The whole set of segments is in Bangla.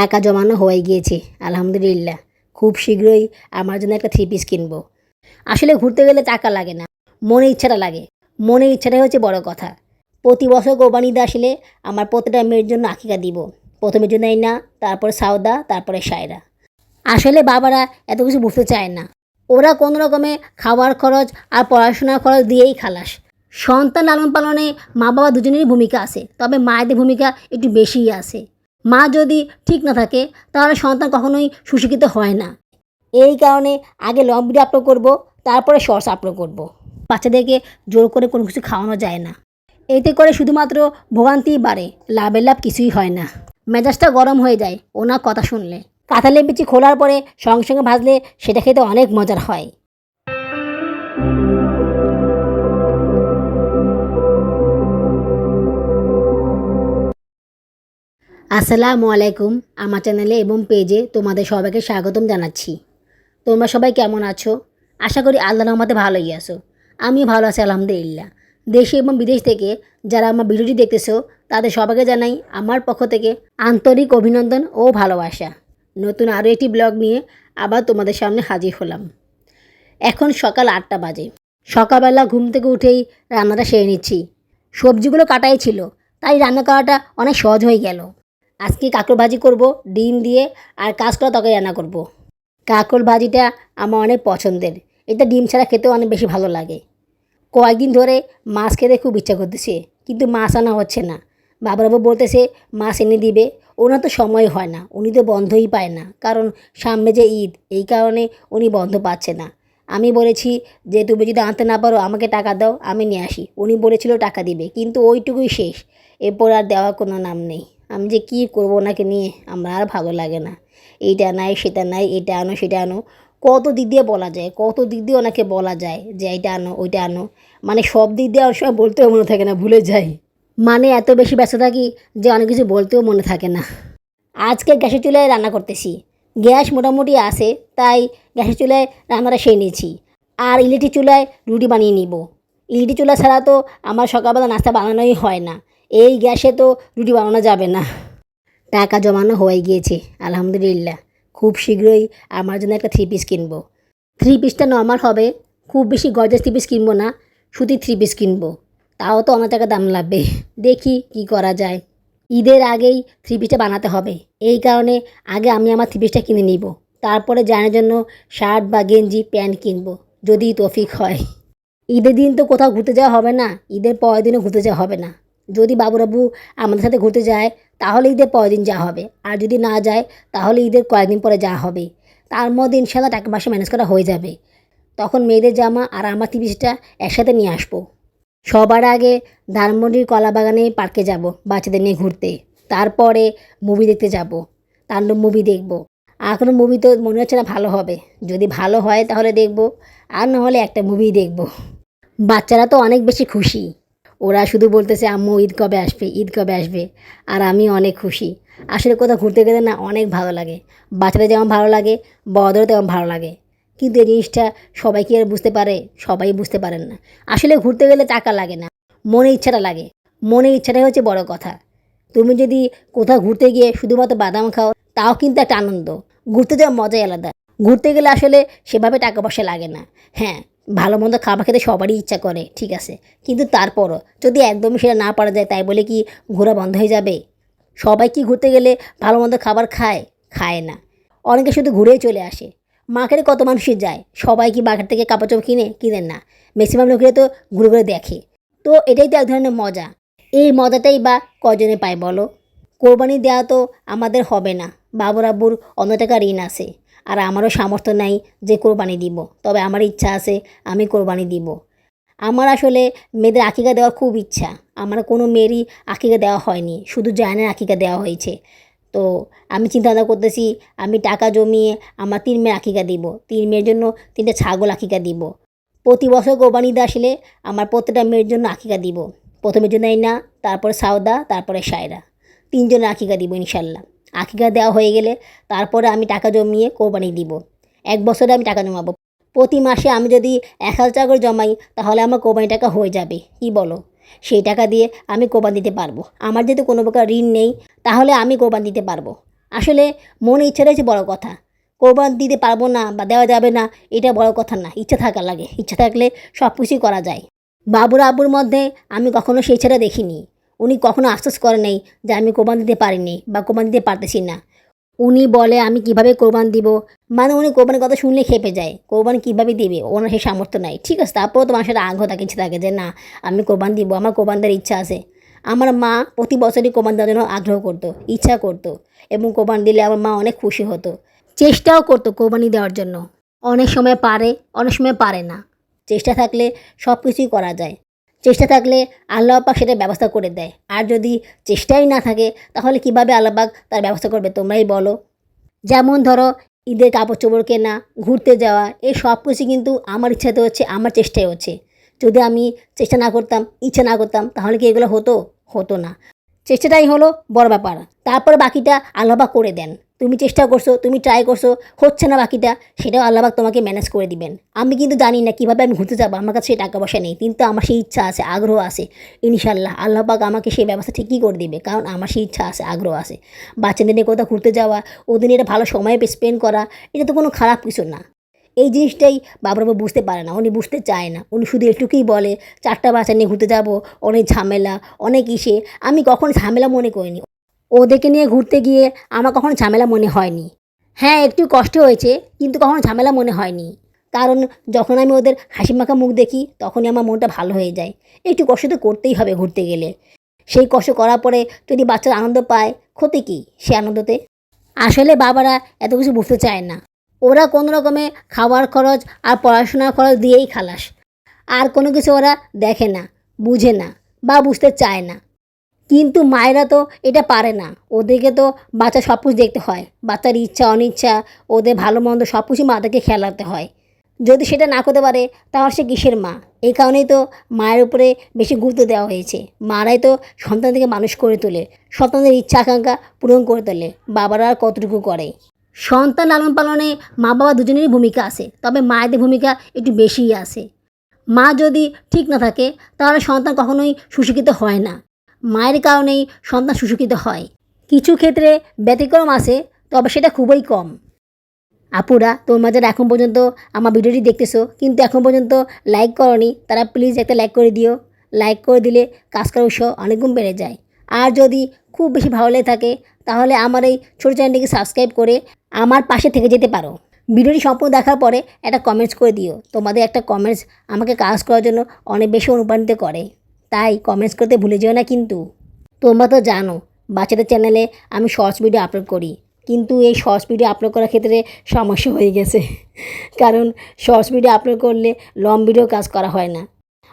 টাকা জমানো হয়ে গিয়েছে, আলহামদুলিল্লাহ। খুব শীঘ্রই আমার জন্য একটা থ্রি পিস কিনবো। আসলে ঘুরতে গেলে টাকা লাগে না, মনে ইচ্ছাটা লাগে। মনের ইচ্ছাটাই হচ্ছে বড় কথা। প্রতি বছর কোরবানি ঈদ আসলে আমার প্রতিটা মেয়ের জন্য আকিকা দিব। জন্য না তারপরে সাউদা তারপরে সায়রা। আসলে বাবারা এত কিছু বুঝতে চায় না। ওরা কোনো রকমে খাবার খরচ আর পড়াশোনার খরচ দিয়েই খালাস। সন্তান লালন পালনে মা বাবা দুজনেরই ভূমিকা আছে, তবে মায়েদের ভূমিকা একটু বেশিই আছে। মা যদি ঠিক না থাকে, তাহলে সন্তান কখনোই সুশিক্ষিত হয় না। এই কারণে আগে লং ভিডিও আপলোড করব, তারপরে শর্টস আপলোড করব। বাচ্চাদেরকে জোর করে কোনো কিছু খাওয়ানো যায় না। এতে করে শুধুমাত্র ভোগান্তিই বাড়ে, লাভের লাভ কিছুই হয় না। মেজাজটা গরম হয়ে যায় ওনার কথা শুনলে। কাঁঠালের বিচি খোলার পরে সঙ্গে সঙ্গে ভাজলে সেটা খেতে অনেক মজার হয়। আসসালামু আলাইকুম, আমার চ্যানেলে এবং পেজে তোমাদের সবাইকে স্বাগতম জানাচ্ছি। তোমরা সবাই কেমন আছো? আশা করি আল্লাহ রহমতে ভালোই আছো। আমিও ভালো আছি, আলহামদুলিল্লাহ। দেশে এবং বিদেশ থেকে যারা আমার ভিডিওটি দেখতেছো, তাদের সবাইকে জানাই আমার পক্ষ থেকে আন্তরিক অভিনন্দন ও ভালোবাসা। নতুন আরও একটি ব্লগ নিয়ে আবার তোমাদের সামনে হাজির হলাম। এখন সকাল আটটা বাজে। সকালবেলা ঘুম থেকে উঠেই রান্নাটা সেরে নিচ্ছি। সবজিগুলো কাটাই ছিল, তাই রান্না করাটা অনেক সহজ হয়ে গেল। আজকে কাঁকড় ভাজি করব, ডিম দিয়ে, আর কাঁচকলা তরকারি রান্না করব। কাঁকড় ভাজিটা আমার অনেক পছন্দের। এটা ডিম ছাড়া খেতেও অনেক বেশি ভালো লাগে। কয়েকদিন ধরে মাছ খেতে খুব ইচ্ছা করতেছে, কিন্তু মাছ আনা হচ্ছে না। বাবারাবু বলতেছে, মাছ এনে দিবে। ওনার তো সময় হয় না, উনি তো বন্ধই পায় না, কারণ সামনে যে ঈদ, এই কারণে উনি বন্ধ পাচ্ছে না। আমি বলেছি যে, তুমি যদি আনতে না পারো, আমাকে টাকা দাও, আমি নিয়ে আসি। উনি বলেছিল, টাকা দিবে। কিন্তু ওইটুকুই শেষ। এরপর আর দেওয়ার কোনো নাম নেই। আমি যে কী করব ওনাকে নিয়ে? আমার আর ভালো লাগে না। এইটা নাই, সেটা নাই, এটা আনো, সেটা আনো। কত দিক দিয়ে বলা যায়, কত দিক দিয়ে ওনাকে বলা যায় যে এইটা আনো, ওইটা আনো। মানে সব দিক দিয়ে সময় বলতেও মনে থাকে না, ভুলে যাই। মানে এত বেশি ব্যস্ত থাকি যে অনেক কিছু বলতেও মনে থাকে না। আজকে গ্যাসের চুলায় রান্না করতেছি। গ্যাস মোটামুটি আছে, তাই গ্যাসের চুলায় রান্নাটা সেরে নিয়েছি। আর ইলেকট্রিক চুলায় রুটি বানিয়ে নিব। ইলেকট্রিক চুলা ছাড়া তো আমার সকালবেলা নাস্তা বানানোই হয় না। এই গ্যাসে তো রুটি বানানো যাবে না। টাকা জমানো হয়ে গিয়েছে, আলহামদুলিল্লাহ। খুব শীঘ্রই আমার জন্য একটা থ্রি পিস কিনবো। থ্রি পিসটা নর্মাল হবে, খুব বেশি গর্জাস থ্রি পিস কিনবো না সুতির থ্রি পিস কিনবো। তাও তো অনেক টাকা দাম লাগবে। দেখি কি করা যায়। ঈদের আগেই থ্রি পিসটা বানাতে হবে। এই কারণে আগে আমি আমার থ্রি পিসটা কিনে নিব। তারপরে জানার জন্য শার্ট বা গেঞ্জি, প্যান্ট কিনবো, যদি তফিক হয়। ঈদের দিন তো কোথাও ঘুরতে যাওয়া হবে না, ঈদের পরের দিনও ঘুরতে যাওয়া হবে না। যদি বাবুরাবু আমাদের সাথে ঘুরতে যায়, তাহলে ঈদের পরের দিন যাওয়া হবে। আর যদি না যায়, তাহলে ঈদের কয়েকদিন পরে যাওয়া হবে। তার মধ্যে ইনশাল্লাহ টাকা পয়সা ম্যানেজ করা হয়ে যাবে। তখন মেয়েদের জামা আর আমার টিভিসটা একসাথে নিয়ে আসব। সবার আগে ধানমন্ডির কলা বাগানে পার্কে যাব, বাচ্চাদের নিয়ে ঘুরতে। তারপরে মুভি দেখতে যাব, তাণ্ডব মুভি দেখব। আর কোনো মুভি তো মনে হচ্ছে না ভালো হবে। যদি ভালো হয় তাহলে দেখব, আর নাহলে একটা মুভি দেখব। বাচ্চারা তো অনেক বেশি খুশি। ওরা শুধু বলতেছে, আম্মু, ঈদ কবে আসবে? ঈদ কবে আসবে? আর আমি অনেক খুশি। আসলে কোথাও ঘুরতে গেলে না অনেক ভালো লাগে। বাচ্চাদের যেমন ভালো লাগে, বড়দেরও তেমন ভালো লাগে। কিন্তু এই জিনিসটা সবাই কি আর বুঝতে পারে? সবাই বুঝতে পারেন না। আসলে ঘুরতে গেলে টাকা লাগে না, মনে ইচ্ছাটা লাগে। মনের ইচ্ছাটাই হচ্ছে বড় কথা। তুমি যদি কোথাও ঘুরতে গিয়ে শুধুমাত্র বাদাম খাও, তাও কিন্তু একটা আনন্দ। ঘুরতে যাওয়ার মজাই আলাদা। ঘুরতে গেলে আসলে সেভাবে টাকা পয়সা লাগে না। হ্যাঁ ভালো মন্দ খাবার খেতে সবারই ইচ্ছা করে, ঠিক আছে? কিন্তু তারপরও যদি একদমই সেটা না পারা যায়, তাই বলে কি ঘোরা বন্ধ হয়ে যাবে? সবাই কি ঘুরতে গেলে ভালো মন্দ খাবার খায়? খায় না। অনেকে শুধু ঘুরেই চলে আসে। মার্কেটে কত মানুষই যায়? সবাই কি মার্কেট থেকে কাপড় চোপড় কিনে কিনেন না? ম্যাক্সিমাম লোকেরা তো ঘুরে ঘুরে দেখে। তো এটাই তো এক ধরনের মজা। এই মজাটাই বা কজনে পায় বলো? কোরবানি দেওয়া তো আমাদের হবে না। বাবুর আব্বুর অন্য টাকা ঋণ আছে। আর আমারও সামর্থ্য নাই যে কোরবানি দিব। তবে আমার ইচ্ছা আছে আমি কোরবানি দিব। আমার আসলে মেয়েদের আকিকা দেওয়ার খুব ইচ্ছা। আমার কোনো মেয়েরই আকিকা দেওয়া হয়নি। শুধু জায়নের আকিকা দেওয়া হয়েছে। তো আমি চিন্তা ভাবনা করতেছি, আমি টাকা জমিয়ে আমার তিন মেয়ের আকিকা দিব। তিন মেয়ের জন্য তিনটে ছাগল আকিকা দিব। প্রতি বছর কোরবানি ঈদ আসলে আমার প্রত্যেকটা মেয়ের জন্য আকিকা দিব। প্রথমের জন্য না তারপরে সাউদা তারপরে সায়রা। তিনজনের আকিকা দিব ইনশাল্লাহ। আকিকা দেওয়া হয়ে গেলে তারপরে আমি টাকা জমিয়ে কোরবানি দিব। এক বছরে আমি টাকা জমাবো। প্রতি মাসে আমি যদি এক হাজার টাকা করে জমাই, তাহলে আমার কোরবানি টাকা হয়ে যাবে। কি বলো? সেই টাকা দিয়ে আমি কোরবান দিতে পারব। আমার যেহেতু কোনো প্রকার ঋণ নেই, তাহলে আমি কোরবান দিতে পারব। আসলে মনে ইচ্ছা রয়েছে বড় কথা। কোরবান দিতে পারব না বা দেওয়া যাবে না, এটা বড় কথা না। ইচ্ছা থাকা লাগে। ইচ্ছা থাকলে সব কিছুই করা যায়। বাবুর আব্বুর মধ্যে আমি কখনো সেই ছেড়ে দেখিনি। উনি কখনো আশ্বাস করে নেই যে আমি কোরবান দিতে পারিনি বা কোরবান দিতে পারতেছি না। উনি বলে, আমি কীভাবে কোরবান দিব? মানে উনি কোরবানির কথা শুনলে খেপে যায়, কোরবান কীভাবে দিবে? ওনার সেই সামর্থ্য নাই। ঠিক আছে, তারপরেও তো মানুষের আগ্রহ থাকে ইচ্ছে থাকে যে, না, আমি কোরবান দিব, আমার কোরবান দেওয়ার ইচ্ছা আছে। আমার মা প্রতি বছরই কোরবান দেওয়ার জন্য আগ্রহ করতো, ইচ্ছা করতো এবং কোরবান দিলে আমার মা অনেক খুশি হতো, চেষ্টাও করতো কোরবানি দেওয়ার জন্য। অনেক সময় পারে, অনেক সময় পারে না। চেষ্টা থাকলে সব কিছুই করা যায়। চেষ্টা থাকলে আল্লাহ পাক সেটা ব্যবস্থা করে দেয়। আর যদি চেষ্টাই না থাকে, তাহলে কীভাবে আল্লাহ পাক তার ব্যবস্থা করবে তোমরাই বলো। যেমন ধরো, ঈদের কাপড় চোপড় কেনা, ঘুরতে যাওয়া, এই সব কিছু কিন্তু আমার ইচ্ছাতে হচ্ছে, আমার চেষ্টায় হচ্ছে। যদি আমি চেষ্টা না করতাম, ইচ্ছা না করতাম, তাহলে কি এগুলো হতো? হতো না। চেষ্টাটাই হলো বড় ব্যাপার। তারপর বাকিটা আল্লাহবাক করে দেন। তুমি চেষ্টা করছ, তুমি ট্রাই করছ, হচ্ছে না বাকিটা, সেটাও আল্লাহবাক তোমাকে ম্যানেজ করে দিবেন। আমি কিন্তু জানি না কীভাবে আমি ঘুরতে যাব, আমার কাছে টাকা পয়সা নেই, কিন্তু আমার সেই ইচ্ছা আছে, আগ্রহ আছে ইনশাল্লাহ আল্লাহবাক আমাকে সেই ব্যবস্থা ঠিকই করে দিবে, কারণ আমার সেই ইচ্ছা আছে, আগ্রহ আছে। বাচ্চাদের নিয়ে কোথাও ঘুরতে যাওয়া, ওদের নিয়ে ভালো সময় স্পেন্ড করা, এটা তো কোনো খারাপ কিছু না। এই জিনিসটাই বাবু বুঝতে পারে না, উনি বুঝতে চায় না। উনি শুধু এটুকুই বলে, চারটা বাচ্চা নিয়ে ঘুরতে যাব, অনেক ঝামেলা, অনেক ইসে। আমি কখন ঝামেলা মনে করিনি। ওদেরকে নিয়ে ঘুরতে গিয়ে আমার কখনো ঝামেলা মনে হয়নি। হ্যাঁ একটু কষ্ট হয়েছে, কিন্তু কখনো ঝামেলা মনে হয়নি। কারণ যখন আমি ওদের হাসি মাখা মুখ দেখি, তখনই আমার মনটা ভালো হয়ে যায়। একটু কষ্ট তো করতেই হবে ঘুরতে গেলে। সেই কষ্ট করার পরে যদি বাচ্চারা আনন্দ পায়, ক্ষতি কী সে আনন্দতে? আসলে বাবারা এত কিছু বুঝতে চায় না। ওরা কোনো রকমে খাবার খরচ আর পড়াশোনার খরচ দিয়েই খালাস। আর কোনো কিছু ওরা দেখে না, বুঝে না বা বুঝতে চায় না। কিন্তু মায়েরা তো এটা পারে না। ওদেরকে তো বাচ্চা সব কিছু দেখতে হয়। বাচ্চার ইচ্ছা, অনিচ্ছা, ওদের ভালো মন্দ সব কিছু মাদেরকে খেয়াল রাখতে হয়। যদি সেটা না করতে পারে, তাহলে সে কিসের মা? এই কারণেই তো মায়ের উপরে বেশি গুরুত্ব দেওয়া হয়েছে। মারাই তো সন্তানদেরকে মানুষ করে তোলে সন্তানদের ইচ্ছা আকাঙ্ক্ষা পূরণ করে তোলে, বাবারা আর কতটুকু করে? সন্তান লালন পালনে মা বাবা দুজনেরই ভূমিকা আছে, তবে মায়েদের ভূমিকা একটু বেশিই আছে। মা যদি ঠিক না থাকে, তাহলে সন্তান কখনোই সুশিক্ষিত হয় না। মায়ের কারণেই সন্তান সুশিক্ষিত হয়। কিছু ক্ষেত্রে ব্যতিক্রম আছে, তবে সেটা খুবই কম। আপুরা তোমরা যারা এখন পর্যন্ত আমার ভিডিওটি দেখতেছো, কিন্তু এখন পর্যন্ত লাইক করনি, তারা প্লিজ একটা লাইক করে দিও। লাইক করে দিলে কাজ করার উৎসাহ অনেকগুণ বেড়ে যায়। আর যদি খুব বেশি ভালো লেগে থাকে, তাহলে আমার এই ছোটো চ্যানেলটিকে সাবস্ক্রাইব করে আমার পাশে থেকে যেতে পারো। ভিডিওটি সম্পূর্ণ দেখার পরে একটা কমেন্টস করে দিও। তোমাদের একটা কমেন্টস আমাকে কাজ করার জন্য অনেক বেশি অনুপ্রাণিত করে। তাই কমেন্টস করতে ভুলে যেও না কিন্তু। তোমরা তো জানো, বাচ্চাদের চ্যানেলে আমি শর্টস ভিডিও আপলোড করি। কিন্তু এই শর্টস ভিডিও আপলোড করার ক্ষেত্রে সমস্যা হয়ে গেছে। কারণ শর্টস ভিডিও আপলোড করলে লং ভিডিও কাজ করা হয় না।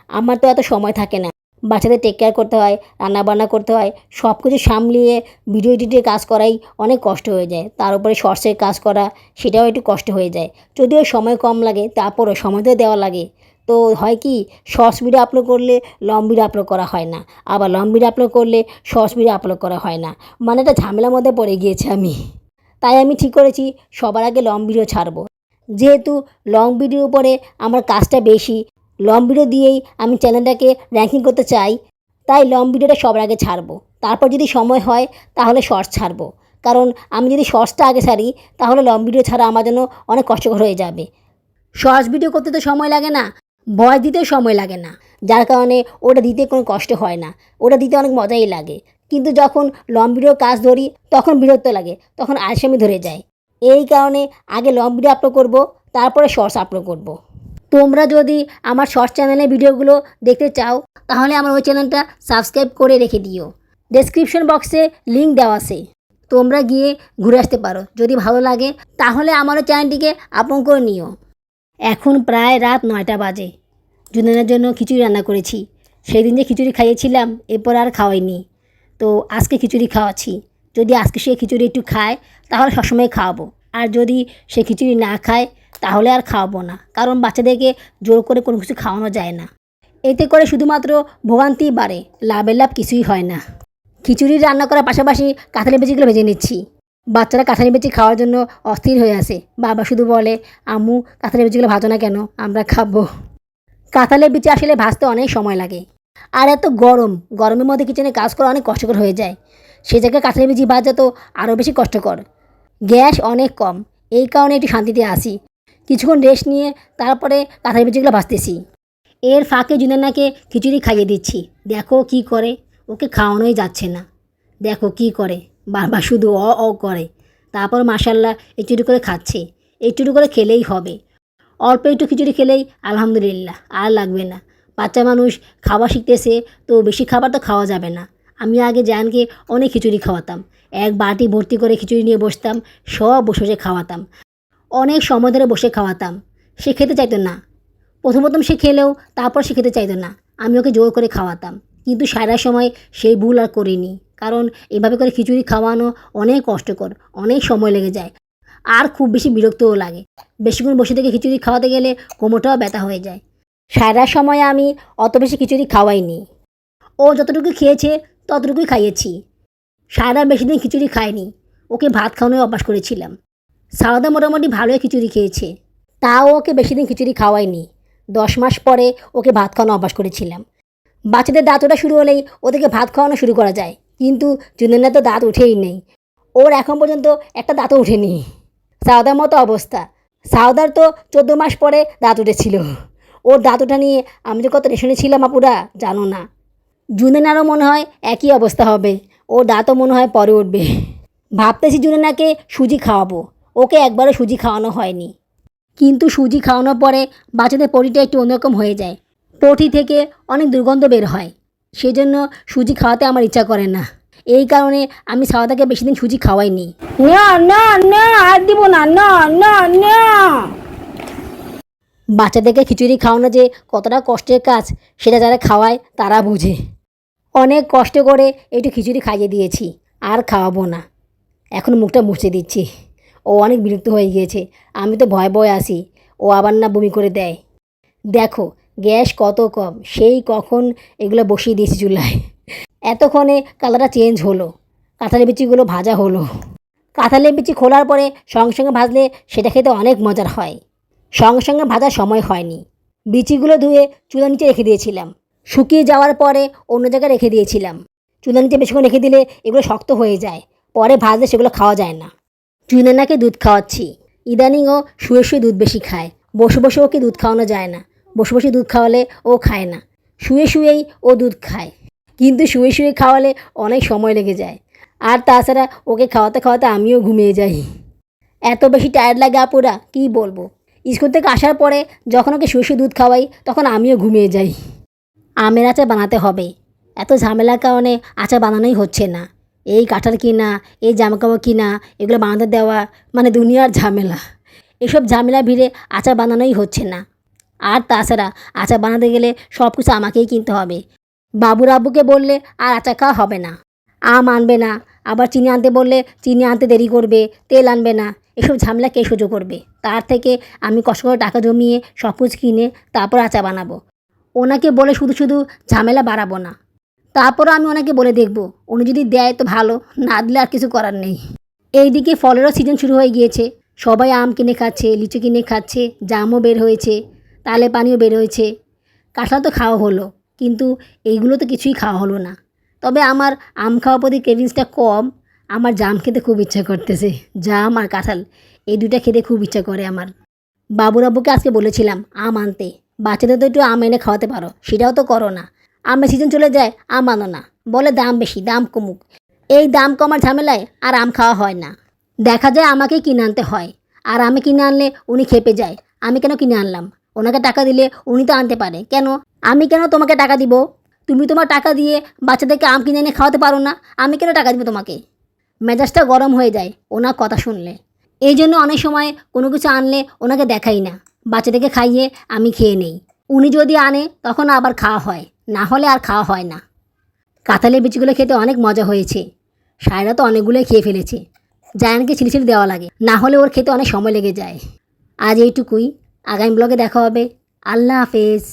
আমার তো এত সময় থাকে না। বাচ্চাদের টেক কেয়ার করতে হয়, রান্নাবান্না করতে হয় সব কিছু সামলিয়ে ভিডিও এডিটের কাজ করাই অনেক কষ্ট হয়ে যায়। তার উপরে শর্টসের কাজ করা, সেটাও একটু কষ্ট হয়ে যায়। যদিও সময় কম লাগে, তারপরও সময় তো দেওয়া লাগে। তো হয় কি শর্টস ভিডিও আপলোড করলে লং ভিডিও আপলোড করা হয় না। আবার লং ভিডিও আপলোড করলে শর্টস ভিডিও আপলোড করা হয় না। মানে একটা ঝামেলার মধ্যে পড়ে গিয়েছে আমি। তাই আমি ঠিক করেছি, সবার আগে লং ভিডিও ছাড়বো। যেহেতু লং ভিডিও উপরে আমার কাজটা বেশি লং ভিডিও দিয়েই আমি চ্যানেলটাকে র্যাঙ্কিং করতে চাই, তাই লং ভিডিওটা সবার আগে ছাড়বো। তারপর যদি সময় হয়, তাহলে শর্টস ছাড়বো। কারণ আমি যদি শর্টসটা আগে ছাড়ি, তাহলে লং ভিডিও ছাড়া আমার জন্য অনেক কষ্টকর হয়ে যাবে। শর্টস ভিডিও করতে তো সময় লাগে না। ভয় দিতেও সময় লাগে না। যার কারণে ওটা দিতে কোনো কষ্ট হয় না। ওটা দিতে অনেক মজাই লাগে। কিন্তু যখন লং ভিডিও কাজ ধরি, তখন বিরক্ত লাগে। তখন আলসামি ধরে যায়। এই কারণে আগে লং ভিডিও আপলোড করব, তারপরে শর্টস আপলোড করব। তোমরা যদি আমার শর্টস চ্যানেলের ভিডিওগুলো দেখতে চাও, তাহলে আমার ওই চ্যানেলটা সাবস্ক্রাইব করে রেখে দিও। ডেসক্রিপশন বক্সে লিঙ্ক দেওয়া আছে। তোমরা গিয়ে ঘুরে আসতে পারো। যদি ভালো লাগে, তাহলে আমারও চ্যানেলটিকে আপন করে নিও। এখন প্রায় রাত নয়টা বাজে। জুনানের জন্য খিচুড়ি রান্না করেছি। সেই দিন যে খিচুড়ি খাইয়েছিলাম, এরপর আর খাওয়াইনি। তো আজকে খিচুড়ি খাওয়াচ্ছি। যদি আজকে সে খিচুড়ি একটু খায়, তাহলে সবসময় খাওয়াবো। আর যদি সে খিচুড়ি না খায়, তাহলে আর খাওয়াবো না। কারণ বাচ্চাদেরকে জোর করে কোনো কিছু খাওয়ানো যায় না। এতে করে শুধুমাত্র ভোগান্তি বাড়ে। লাভের লাভ কিছুই হয় না। খিচুড়ি রান্না করার পাশাপাশি কাঁঠালি বেজিগুলো ভেজে নিচ্ছি। বাচ্চারা কাঁঠালি বেচি খাওয়ার জন্য অস্থির হয়ে আসে বাবা শুধু বলে, আম্মু, কাঁঠালি বেচিগুলো ভাজো না কেন? আমরা খাব। কাঁঠালের বিচি আসলে ভাজতে অনেক সময় লাগে। আর এত গরম, গরমের মধ্যে কিচেনে কাজ করা অনেক কষ্টকর হয়ে যায়। সে জায়গায় কাঁঠালের বিচি ভাজা তো আরও বেশি কষ্টকর। গ্যাস অনেক কম, এই কারণে একটু শান্তিতে আসি কিছুক্ষণ রেস্ট নিয়ে তারপরে কাঁঠালের বিচিগুলো ভাজতেছি। এর ফাঁকে জুনানাকে খিচুড়ি খাইয়ে দিচ্ছি। দেখো কি করে, ওকে খাওয়ানোই যাচ্ছে না। দেখো কি করে। বারবার শুধু অ অ করে। তারপর মাসাল্লাহ একটু করে খাচ্ছে। একটু করে খেলেই হবে। অল্প একটু খিচুড়ি খেলেই আলহামদুলিল্লাহ, আর লাগবে না। বাচ্চা মানুষ খাওয়া শিখতেছে, তো বেশি খাবার তো খাওয়া যাবে না। আমি আগে জানকে অনেক খিচুড়ি খাওয়াতাম। এক বাটি ভর্তি করে খিচুড়ি নিয়ে বসতাম, সব বসে খাওয়াতাম। অনেক সময় ধরে বসে খাওয়াতাম। সে খেতে চাইতো না। প্রথম প্রথম সে খেলেও, তারপর সে খেতে চাইতো না। আমি ওকে জোর করে খাওয়াতাম। কিন্তু সারা সময় সেই ভুল আর করিনি। কারণ এভাবে করে খিচুড়ি খাওয়ানো অনেক কষ্টকর, অনেক সময় লেগে যায়। আর খুব বেশি বিরক্তও লাগে। বেশিক্ষণ বসে থেকে খিচুড়ি খাওয়াতে গেলে কোমরটাও ব্যথা হয়ে যায়। সারা সময় আমি অত বেশি খিচুড়ি খাওয়াইনি। ও যতটুকু খেয়েছে, ততটুকুই খাইয়েছি। সারা বেশি দিন খিচুড়ি খায়নি। ওকে ভাত খাওয়ানোর অভ্যাস করেছিলাম। সারদা মোটামুটি ভালোই খিচুড়ি খেয়েছে। তাও ওকে বেশি দিন খিচুড়ি খাওয়াইনি। দশ মাস পরে ওকে ভাত খাওয়ানো অভ্যাস করেছিলাম। বাচ্চাদের দাঁত ওঠা শুরু হলেই ওদেরকে ভাত খাওয়ানো শুরু করা যায়। কিন্তু জুনেনের তো দাঁত উঠেই নেই। ওর এখন পর্যন্ত একটা দাঁতও উঠেনি সাউদার মতো অবস্থা। সাউদার তো চোদ্দ মাস পরে দাঁত উঠেছিল। ওর দাঁত ওঠা নিয়ে আমি যে কত রেশনে ছিলাম আপুরা, জানো না। জুনেনারও মনে হয় একই অবস্থা হবে। ওর দাঁতও মনে হয় পরে উঠবে। ভাবতেছি জুনেনাকে সুজি খাওয়াবো। ওকে একবারও সুজি খাওয়ানো হয়নি। কিন্তু সুজি খাওয়ানোর পরে বাচ্চাদের পটিটা একটু অন্যরকম হয়ে যায়। পটি থেকে অনেক দুর্গন্ধ বের হয়। সেজন্য সুজি খাওয়াতে আমার ইচ্ছা করে না। এই কারণে আমি সাওয়াদাকে বেশি দিন সুজি খাওয়াইনি। না না না আর দিব না না না না। বাচ্চাদেরকে খিচুড়ি খাওয়ানো যে কতটা কষ্টের কাজ সেটা যারা খাওয়ায় তারা বুঝে। অনেক কষ্ট করে একটু খিচুড়ি খাইয়ে দিয়েছি আর খাওয়াবো না। এখন মুখটা মুছে দিচ্ছি। ও অনেক বিরক্ত হয়ে গিয়েছে। আমি তো ভয় ভয় আসি ও আবার না বমি করে দেয়। দেখো গ্যাস কত কম? সেই কখন এগুলো বসিয়ে দিয়েছি চুলায়। এতক্ষণে কালারটা চেঞ্জ হলো। কাঁঠালের বিচিগুলো ভাজা হলো। কাঁঠালের বিচি খোলার পরে সঙ্গে সঙ্গে ভাজলে সেটা খেতে অনেক মজার হয়। সঙ্গে সঙ্গে ভাজার সময় হয়নি। বিচিগুলো ধুয়ে চুলা নিচে রেখে দিয়েছিলাম। শুকিয়ে যাওয়ার পরে অন্য জায়গায় রেখে দিয়েছিলাম। চুলা নিচে বেশিক্ষণ রেখে দিলে এগুলো শক্ত হয়ে যায়। পরে ভাজলে সেগুলো খাওয়া যায় না। চুনানাকে দুধ খাওয়াচ্ছি। ইদানিং ও শুয়ে শুয়ে দুধ বেশি খায়। বসে বসে ওকে দুধ খাওয়ানো যায় না। বসে বসে দুধ খাওয়ালে ও খায় না। শুয়ে শুয়েই ও দুধ খায়। কিন্তু শুয়ে শুয়ে খাওয়ালে অনেক সময় লেগে যায়। আর তাছাড়া ওকে খাওয়াতে খাওয়াতে আমিও ঘুমিয়ে যাই। এত বেশি টায়ার্ড লাগে আপুরা, কী বলব? স্কুল থেকে আসার পরে যখন ওকে শুয়ে শুয়ে দুধ খাওয়াই, তখন আমিও ঘুমিয়ে যাই। আমের আচার বানাতে হবে। এত ঝামেলার কারণে আচার বানানোই হচ্ছে না। এই কাঁঠাল কিনা, এই জামাকাপড় কিনা, এগুলো বানাতে দেওয়া মানে দুনিয়ার ঝামেলা। এসব ঝামেলা ভিড়ে আচার বানানোই হচ্ছে না। আর তাছাড়া আচার বানাতে গেলে সব কিছু আমাকেই কিনতে হবে। বাবুর আব্বুকে বললে আর আচার খাওয়া হবে না। আম আনবে না, আবার চিনি আনতে বললে চিনি আনতে দেরি করবে, তেল আনবে না, এসব ঝামেলা কে সহ্য করবে? তার থেকে আমি কষ্ট করে টাকা জমিয়ে সব কিছু কিনে তারপর আচার বানাবো। ওনাকে বলে শুধু শুধু ঝামেলা বাড়াবো না। তারপরও আমি ওনাকে বলে দেখব, উনি যদি দেয় তো ভালো, না দিলে আর কিছু করার নেই। এইদিকে ফলেরও সিজন শুরু হয়ে গিয়েছে। সবাই আম কিনে খাচ্ছে, লিচু কিনে খাচ্ছে, জামও বের হয়েছে। তালে পানিও বের হয়েছে কাঁঠাল তো খাওয়া হলো, কিন্তু এইগুলো তো কিছুই খাওয়া হলো না। তবে আমার আম খাওয়ার প্রতি ক্রেভিংসটা কম, আমার জাম খেতে খুব ইচ্ছা করতেছে। জাম আর কাঁঠাল, এই দুইটা খেতে খুব ইচ্ছা করে আমার। বাবুর আব্বুকে আজকে বলেছিলাম, আম আনতে। বাচ্চাদের তো একটু আম এনে খাওয়াতে পারো, সেটাও তো করো না। আমের সিজন চলে যায়, আম আনো না। বলে দাম বেশি, দাম কমুক। এই দাম কমার ঝামেলায় আর আম খাওয়া হয় না। দেখা যায় আমাকেই কিনে আনতে হয়। আর আমি কিনে আনলে উনি খেপে যায়। আমি কেন কিনে আনলাম? ওনাকে টাকা দিলে উনি তো আনতে পারে। কেন? আমি কেন তোমাকে টাকা দিব? তুমি তোমার টাকা দিয়ে বাচ্চাদেরকে আম কিনে এনে খাওয়াতে পারো না। আমি কেন টাকা দিব তোমাকে? মেজাজটা গরম হয়ে যায় ওনার কথা শুনলে। এই জন্য অনেক সময় কোনো কিছু আনলে ওনাকে দেখাই না। বাচ্চাদেরকে খাইয়ে আমি খেয়ে নেই। উনি যদি আনে, তখন আবার খাওয়া হয়। না হলে আর খাওয়া হয় না। কাঁঠালের বিচিগুলো খেতে অনেক মজা হয়েছে। সায়রা তো অনেকগুলোই খেয়ে ফেলেছে। জায়ানকে ছিলি দেওয়া লাগে। না হলে ওর খেতে অনেক সময় লেগে যায়। আজ এইটুকুই। আগামী ব্লগে দেখা হবে। আল্লাহ হাফেজ।